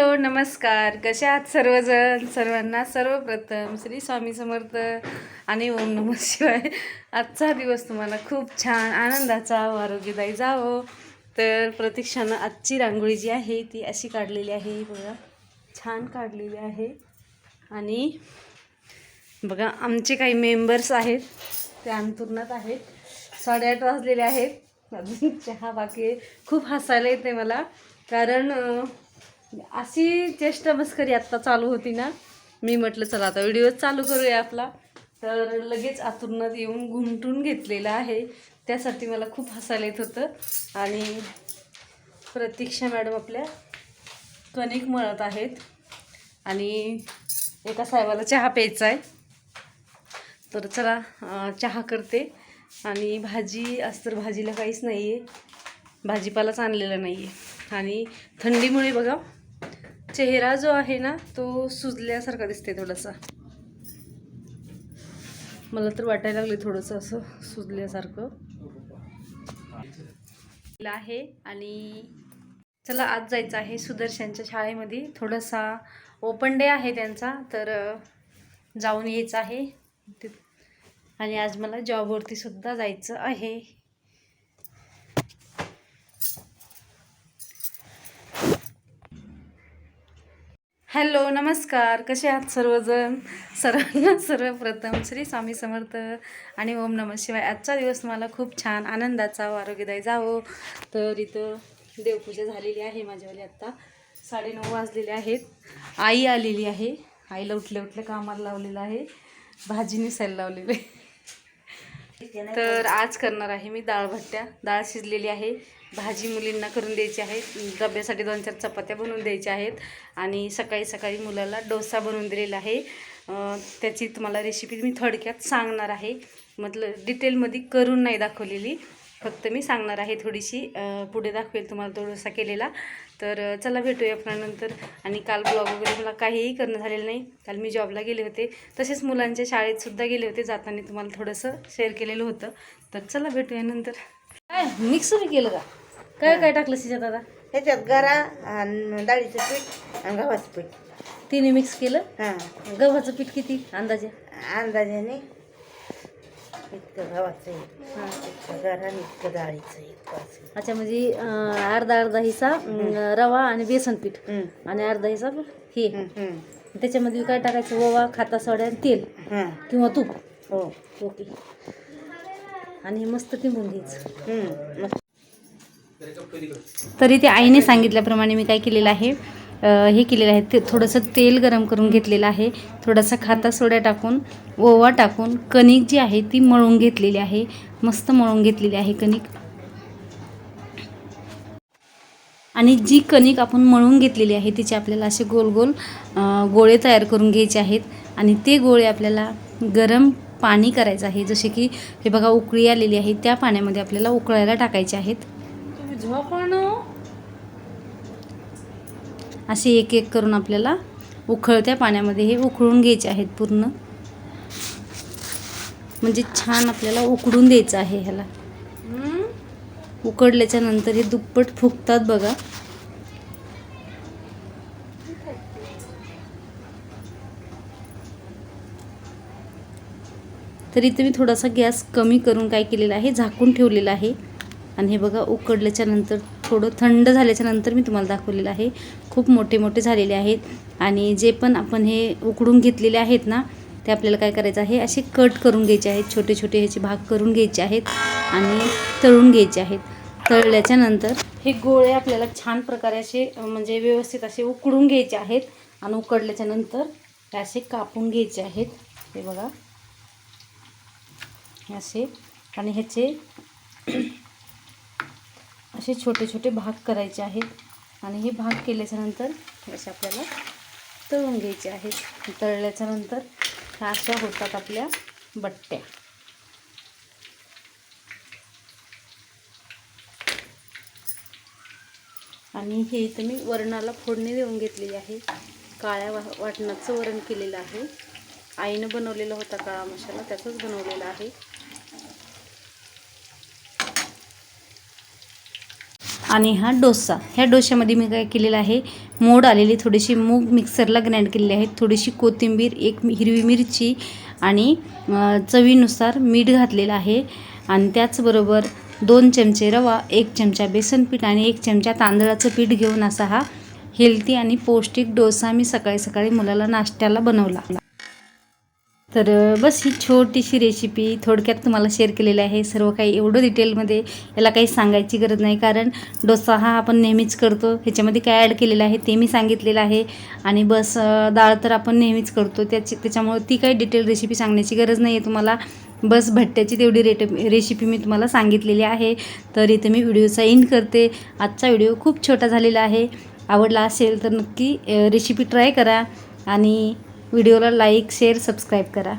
कसे आहात सर्वजण? सर्वांना सर्वप्रथम श्री स्वामी समर्थ आणि ओम नम शिवाय. आजचा दिवस तुम्हाला खूप छान आनंदाचा व आरोग्यदायी जावो. तर प्रतीक्षानं आजची रांगोळी जी आहे ती अशी काढलेली आहे. बघा छान काढलेली आहे. आणि बघा आमचे काही मेंबर्स आहेत ते अंतुरणात आहेत. साडेआठ वाजलेले आहेत. अजून चहा बाकी खूप हसायला येते मला. कारण अशी चेष्टा मस्करी आत्ता चालू होती ना. मी म्हटलं चला आता व्हिडिओ चालू करूया आपला. तर लगेच आतुरणात येऊन घुमटून घेतलेलं आहे. त्यासाठी मला खूप हसायला येत होतं. आणि प्रतीक्षा मॅडम आपल्या कणिक मळत आहेत. आणि एका साहेबाला चहा प्यायचा आहे. तर चला चहा करते. आणि भाजी आज तर भाजीला काहीच नाही आहे भाजीपालाच आणलेला नाही आहे आणि थंडीमुळे बघा चेहरा जो आहे ना तो सुजल्यासारखा दिसते थोडासा. मला तर वाटायला लागले थोडंसं असं सुजल्यासारखं. आहे आणि चला आज जायचं आहे सुदर्शनच्या शाळेमध्ये. थोडासा ओपन डे आहे त्यांचा तर जाऊन यायचं आहे. ते- आणि आज मला जॉबवरती सुद्धा जायचं आहे. हॅलो नमस्कार. कसे आहात सर्वजण? सर्वांना सर्वप्रथम श्री स्वामी समर्थ आणि ओम नम शिवाय. आजचा दिवस मला खूप छान आनंदाचा व आरोग्यदायी जावो. तर इथं देवपूजा झालेली आहे माझ्यावाली आत्ता साडेनऊ वाजलेले आहेत. आई आलेली आहे. आईला उठल्या उठल्या कामाला लावलेलं आहे. भाजी निसायला लावलेली आहे. तर आज करणार आहे मी डाळ भट्ट्या. डाळ शिजलेली आहे. भाजी मुलींना करून द्यायची आहे डब्यासाठी दोन चार चपात्या बनवून द्यायच्या आहेत. आणि सकाळी सकाळी मुलाला डोसा बनवून दिलेला आहे. त्याची तुम्हाला रेसिपी मी थोडक्यात सांगणार आहे. मतलब डिटेलमध्ये करून नाही दाखवलेली. फक्त मी सांगणार आहे थोडीशी. पुढे दाखवेल तुम्हाला तो डोसा केलेला. तर चला भेटूया आपण नंतर. आणि काल ब्लॉग वगैरे मला काहीही करणं झालेलं नाही. काल मी जॉबला गेले होते. तसेच मुलांच्या शाळेतसुद्धा गेले होते. जाताना तुम्हाला थोडंसं शेअर केलेलं होतं. तर चला भेटूया नंतर. काय मिक्स केलं का? काय काय टाकलं तिच्यात आता? ह्याच्यात गरा आणि डाळीचं पीठ आणि गव्हाचं पीठ. तिने मिक्स केलं? हां. गव्हाचं पीठ किती अंदाजे? अंदाजाने इतकं गव्हाचं आहे इतकं गरा आणि इतकं डाळीचं इतकं असं. अच्छा म्हणजे अं, अर्धा अर्धा हिस्सा अं, रवा आणि बेसन पीठ. हम्म, आणि अर्धा हिस्सा हे. हम्म, हम्म. त्याच्यामध्ये काय टाकायचं? ओवा खाता सोडा आणि तेल हां. किंवा तूप. हो. ओके. आणि हे मस्त टिंबून घ्यायचं. हम्म, मस्त. तरी ते आईने सांगितल्याप्रमाणे मी काय केलेलं आहे हे केलेलं आहे. ते थोडंसं तेल गरम करून घेतलेलं आहे. थोडासा खाता सोड्या टाकून ओवा टाकून कणिक जी आहे ती मळून घेतलेली आहे. मस्त मळून घेतलेली आहे कणिक. आणि जी कणिक आपण मळून घेतलेली आहे तिचे आपल्याला असे गोल गोल गोळे तयार करून घ्यायचे आहेत. आणि ते गोळे आपल्याला गरम पाणी करायचं आहे. जसे की हे बघा उकळी आलेली आहे त्या पाण्यामध्ये आपल्याला उकळायला टाकायचे आहेत. असे एक एक करून आपल्याला उकळत्या पाण्यामध्ये हे उकळून घ्यायचे आहेत पूर्ण. म्हणजे छान आपल्याला उकडून द्यायचं आहे ह्याला. उकडल्याच्या नंतर हे दुप्पट फुगतात बघा. तर इथे मी थोडासा गॅस कमी करून काय केलेला आहे झाकून ठेवलेला आहे. आणि हे बघा उकडल्याच्या नंतर थोडं थंड झाल्याच्यानंतर मी तुम्हाला दाखवलेलं आहे. खूप मोठे मोठे झालेले आहेत. आणि जे पण आपण हे उकडून घेतलेले आहेत ना ते आपल्याला काय करायचं आहे असे कट करून घ्यायचे आहेत. छोटे छोटे ह्याचे भाग करून घ्यायचे आहेत आणि तळून घ्यायचे आहेत. तळल्याच्या नंतर हे गोळे आपल्याला छान प्रकारे असे म्हणजे व्यवस्थित असे उकडून घ्यायचे आहेत आणि उकडल्याच्या नंतर असे कापून घ्यायचे आहेत. हे बघा. असे. आणि ह्याचे असे छोटे छोटे भाग करायचे आहेत. आणि हे भाग केल्याच्यानंतर असे आपल्याला तळून घ्यायचे आहेत. तळल्याच्या नंतर ह्या अशा होतात आपल्या बट्ट्या. आणि हे इथं मी वरणाला फोडणी देऊन घेतलेली आहे. काळ्या वा वाटणाचं वरण केलेलं आहे. आईनं बनवलेला होता काळा मसाला त्याचंच बनवलेला आहे. आणि हा डोसा. ह्या डोश्यामध्ये मी काय केलेलं आहे मोड आलेली थोडीशी मूग मिक्सरला ग्राइंड केलेली आहे. थोडीशी कोथिंबीर एक हिरवी मिरची आणि चवीनुसार मीठ घातलेलं आहे. आणि त्याचबरोबर दोन चमचे रवा एक चमचा बेसन पीठ आणि एक चमचा तांदळाचं पीठ घेऊन असा हा हेल्दी आणि पौष्टिक डोसा मी सकाळी सकाळी मुलाला नाश्त्याला बनवला. तर बस ही छोटीशी रेसिपी थोडक्यात तुम्हाला शेअर केलेली आहे. सर्व काही एवढं डिटेलमध्ये याला काही सांगायची गरज नाही कारण डोसा हा आपण नेहमीच करतो. ह्याच्यामध्ये काय ॲड केलेलं आहे ते मी सांगितलेलं आहे. आणि बस डाळ तर आपण नेहमीच करतो. त्याची त्याच्यामुळं ती काही डिटेल रेसिपी सांगण्याची गरज नाही आहे तुम्हाला. बस भट्ट्याची तेवढी रेट रेसिपी मी तुम्हाला सांगितलेली आहे. तर इथे मी व्हिडिओचा इन करते. आजचा व्हिडिओ खूप छोटा झालेला आहे. आवडला असेल तर नक्की रेसिपी ट्राय करा. आणि व्हिडिओला लाईक शेअर सबस्क्राईब करा.